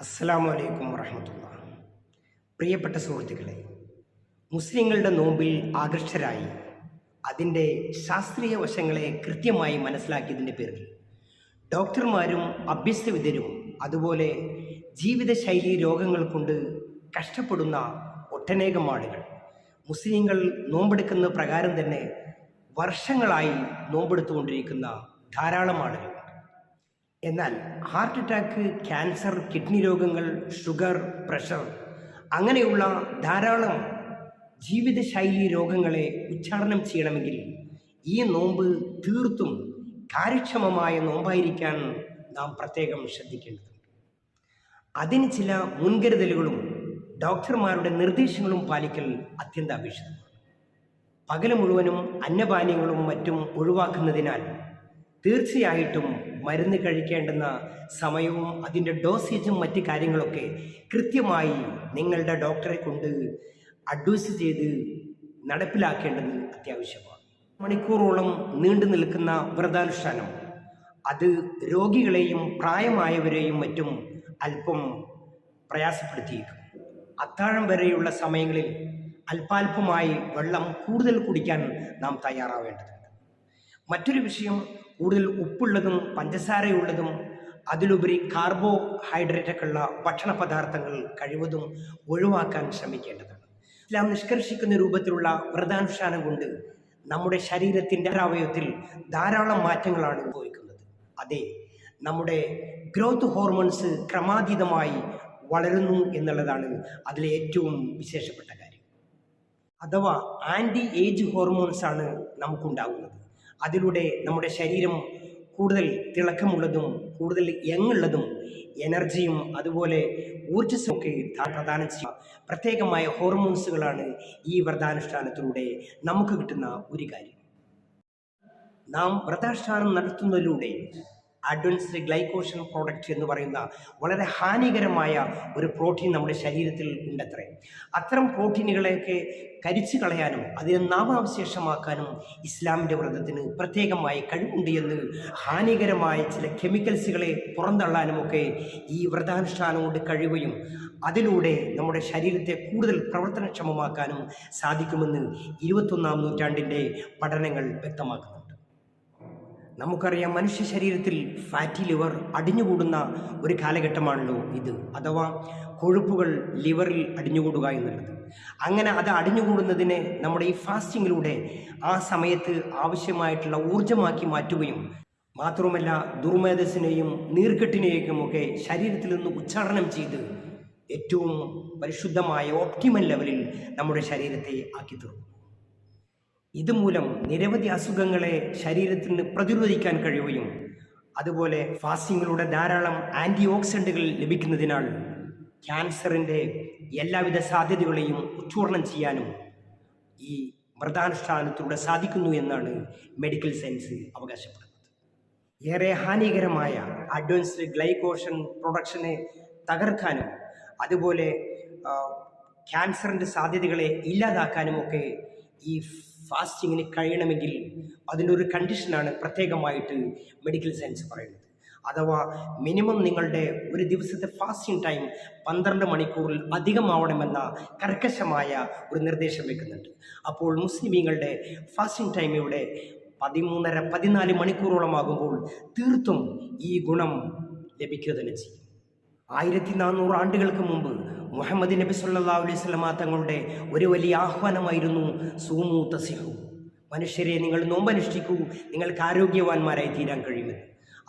അസ്സാം വലൈക്കും വറഹമത്തുള്ള പ്രിയപ്പെട്ട സുഹൃത്തുക്കളെ മുസ്ലിങ്ങളുടെ നോമ്പിൽ ആകൃഷ്ടരായി അതിന്റെ ശാസ്ത്രീയ വശങ്ങളെ കൃത്യമായി മനസ്സിലാക്കിയതിന്റെ പേരിൽ ഡോക്ടർമാരും അഭ്യസ്തവിദ്യരും അതുപോലെ ജീവിതശൈലി രോഗങ്ങൾ കൊണ്ട് കഷ്ടപ്പെടുന്ന ഒട്ടനേകം ആളുകൾ മുസ്ലിങ്ങൾ നോമ്പെടുക്കുന്ന പ്രകാരം തന്നെ വർഷങ്ങളായി നോമ്പെടുത്തുകൊണ്ടിരിക്കുന്ന ധാരാളം ആളുകൾ. എന്നാൽ ഹാർട്ട് അറ്റാക്ക് ക്യാൻസർ കിഡ്നി രോഗങ്ങൾ ഷുഗർ പ്രഷർ അങ്ങനെയുള്ള ധാരാളം ജീവിതശൈലി രോഗങ്ങളെ ഉച്ചാടനം ചെയ്യണമെങ്കിൽ ഈ നോമ്പ് തീർത്തും കാര്യക്ഷമമായ നോമ്പായിരിക്കാൻ നാം പ്രത്യേകം ശ്രദ്ധിക്കേണ്ടതുണ്ട്. അതിന് ചില മുൻകരുതലുകളും ഡോക്ടർമാരുടെ നിർദ്ദേശങ്ങളും പാലിക്കൽ അത്യന്താപേക്ഷിതമാണ്. പകൽ മുഴുവനും അന്നപാനീയങ്ങളും മറ്റും ഒഴിവാക്കുന്നതിനാൽ തീർച്ചയായിട്ടും മരുന്ന് കഴിക്കേണ്ടുന്ന സമയവും അതിന്റെ ഡോസേജും മറ്റ് കാര്യങ്ങളൊക്കെ കൃത്യമായി നിങ്ങളുടെ ഡോക്ടറെ കൊണ്ട് അഡ്വൈസ് ചെയ്ത് നടപ്പിലാക്കേണ്ടത് അത്യാവശ്യമാണ്. മണിക്കൂറോളം നീണ്ടു നിൽക്കുന്ന വ്രതാനുഷ്ഠാനം അത് രോഗികളെയും പ്രായമായവരെയും മറ്റും അല്പം പ്രയാസപ്പെടുത്തിയേക്കും. അത്താഴം വരെയുള്ള സമയങ്ങളിൽ അല്പാൽപമായി വെള്ളം കൂടുതൽ കുടിക്കാൻ നാം തയ്യാറാവേണ്ടതുണ്ട്. മറ്റൊരു വിഷയം കൂടുതൽ ഉപ്പുള്ളതും പഞ്ചസാരയുള്ളതും അതിലുപരി കാർബോഹൈഡ്രേറ്റൊക്കെയുള്ള ഭക്ഷണ പദാർത്ഥങ്ങൾ കഴിവതും ഒഴിവാക്കാൻ ശ്രമിക്കേണ്ടതാണ്. ഇസ്ലാം നിഷ്കർഷിക്കുന്ന രൂപത്തിലുള്ള വ്രതാനുഷ്ഠാനം കൊണ്ട് നമ്മുടെ ശരീരത്തിന്റെ അവയവത്തിൽ ധാരാളം മാറ്റങ്ങളാണ് ഉപയോഗിക്കുന്നത് അതെ നമ്മുടെ ഗ്രോത്ത് ഹോർമോൺസ് ക്രമാതീതമായി വളരുന്നു എന്നുള്ളതാണ് അതിലെ ഏറ്റവും വിശേഷപ്പെട്ട കാര്യം. അഥവാ ആന്റി ഏജ് ഹോർമോൺസ് ആണ് നമുക്കുണ്ടാകുന്നത് അതിലൂടെ നമ്മുടെ ശരീരം കൂടുതൽ തിളക്കമുള്ളതും കൂടുതൽ യങ്ങുള്ളതും എനർജിയും അതുപോലെ ഊർജസ്വമൊക്കെ പ്രദാനം ചെയ്യുക. പ്രത്യേകമായ ഹോർമോൺസുകളാണ് ഈ വ്രതാനുഷ്ഠാനത്തിലൂടെ നമുക്ക് കിട്ടുന്ന ഒരു കാര്യം. നാം വ്രതാനുഷ്ഠാനം നടത്തുന്നതിലൂടെ അഡ്വൻസ്ഡ് ഗ്ലൈക്കോഷൻ പ്രോഡക്റ്റ് എന്ന് പറയുന്ന വളരെ ഹാനികരമായ ഒരു പ്രോട്ടീൻ നമ്മുടെ ശരീരത്തിൽ ഉണ്ടത്രേ. അത്തരം പ്രോട്ടീനുകളെയൊക്കെ കരിച്ചു കളയാനും അതിനെ നാമാവശേഷമാക്കാനും ഇസ്ലാമിന്റെ വ്രതത്തിന് പ്രത്യേകമായി കഴിവുണ്ട് എന്ന് ഹാനികരമായ ചില കെമിക്കൽസുകളെ പുറന്തള്ളാനുമൊക്കെ ഈ വ്രതാനുഷ്ഠാനം കൊണ്ട് കഴിയുകയും അതിലൂടെ നമ്മുടെ ശരീരത്തെ കൂടുതൽ പ്രവർത്തനക്ഷമമാക്കാനും സാധിക്കുമെന്ന് ഇരുപത്തൊന്നാം നൂറ്റാണ്ടിന്റെ പഠനങ്ങൾ വ്യക്തമാക്കുന്നുണ്ട് നമുക്കറിയാം മനുഷ്യ ശരീരത്തിൽ ഫാറ്റി ലിവർ അടിഞ്ഞുകൂടുന്ന ഒരു കാലഘട്ടമാണല്ലോ ഇത് അഥവാ കൊഴുപ്പുകൾ ലിവറിൽ അടിഞ്ഞുകൂടുക എന്നുള്ളത്. അങ്ങനെ അത് അടിഞ്ഞുകൂടുന്നതിനെ നമ്മുടെ ഈ ഫാസ്റ്റിങ്ങിലൂടെ ആ സമയത്ത് ആവശ്യമായിട്ടുള്ള ഊർജമാക്കി മാറ്റുകയും മാത്രവുമല്ല ദുർമേധസ്സിനെയും നീർക്കെട്ടിനെയും ഒക്കെ ശരീരത്തിൽ നിന്ന് ഉച്ചാടനം ചെയ്ത് ഏറ്റവും പരിശുദ്ധമായ ഓപ്റ്റിമൽ ലെവലിൽ നമ്മുടെ ശരീരത്തെ ആക്കി തീർക്കും ഇതുമൂലം നിരവധി അസുഖങ്ങളെ ശരീരത്തിന് പ്രതിരോധിക്കാൻ കഴിയുകയും അതുപോലെ ഫാസ്റ്റിങ്ങിലൂടെ ധാരാളം ആന്റി ഓക്സിഡന്റുകൾ ലഭിക്കുന്നതിനാൽ ക്യാൻസറിന്റെ എല്ലാവിധ സാധ്യതകളെയും ഉച്ചൂർണം ചെയ്യാനും ഈ വ്രതാനുഷ്ഠാനത്തിലൂടെ സാധിക്കുന്നു എന്നാണ് മെഡിക്കൽ സയൻസ് അവകാശപ്പെടുന്നത്. ഏറെ ഹാനികരമായ അഡ്വാൻസ്ഡ് ഗ്ലൈക്കോഷൻ പ്രൊഡക്ഷനെ തകർക്കാനും അതുപോലെ ക്യാൻസറിന്റെ സാധ്യതകളെ ഇല്ലാതാക്കാനുമൊക്കെ ഈ ഫാസ്റ്റിങ്ങിന് കഴിയണമെങ്കിൽ അതിനൊരു കണ്ടീഷനാണ് പ്രത്യേകമായിട്ട് മെഡിക്കൽ സയൻസ് പറയുന്നത്. അഥവാ മിനിമം നിങ്ങളുടെ ഒരു ദിവസത്തെ ഫാസ്റ്റിംഗ് ടൈം പന്ത്രണ്ട് മണിക്കൂറിൽ അധികമാവണമെന്ന കർക്കശമായ ഒരു നിർദ്ദേശം വെക്കുന്നുണ്ട്. അപ്പോൾ മുസ്ലിമീങ്ങളുടെ ഫാസ്റ്റിംഗ് ടൈം ഇവിടെ പതിമൂന്നര പതിനാല് മണിക്കൂറോളമാകുമ്പോൾ തീർത്തും ഈ ഗുണം ലഭിക്കുക തന്നെ ചെയ്യും. ആയിരത്തി നാനൂറ് ആണ്ടുകൾക്ക് മുമ്പ് മുഹമ്മദ് നബി സല്ലാ അലൈഹി സ്വലമ തങ്ങളുടെ ഒരു വലിയ ആഹ്വാനമായിരുന്നു സൂമു തസിഹു. മനുഷ്യരെ നിങ്ങൾ നോമ്പനുഷ്ഠിക്കൂ നിങ്ങൾക്ക് ആരോഗ്യവാന്മാരായി തീരാൻ കഴിയുമെന്ന്.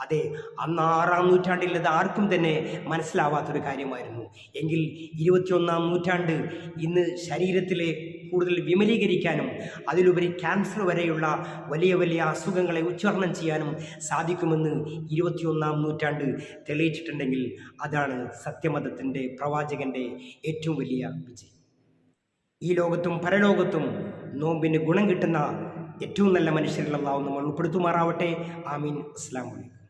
അതെ അന്ന് ആറാം നൂറ്റാണ്ടിൽ അത് ആർക്കും തന്നെ മനസ്സിലാവാത്തൊരു കാര്യമായിരുന്നു. എങ്കിൽ ഇരുപത്തിയൊന്നാം നൂറ്റാണ്ട് ഇന്ന് ശരീരത്തിലെ കൂടുതൽ വിമലീകരിക്കാനും അതിലുപരി ക്യാൻസർ വരെയുള്ള വലിയ വലിയ അസുഖങ്ങളെ ഉച്ചാരണം ചെയ്യാനും സാധിക്കുമെന്ന് ഇരുപത്തിയൊന്നാം നൂറ്റാണ്ട് തെളിയിച്ചിട്ടുണ്ടെങ്കിൽ അതാണ് സത്യമതത്തിന്റെ പ്രവാചകന്റെ ഏറ്റവും വലിയ വിജയം. ഈ ലോകത്തും പരലോകത്തും നോമ്പിന് ഗുണം കിട്ടുന്ന ഏറ്റവും നല്ല മനുഷ്യരിലുള്ള നമ്മൾ ഉൾപ്പെടുത്തുമാറാവട്ടെ. ആമീൻ. അസ്ലാം വലൈക്കും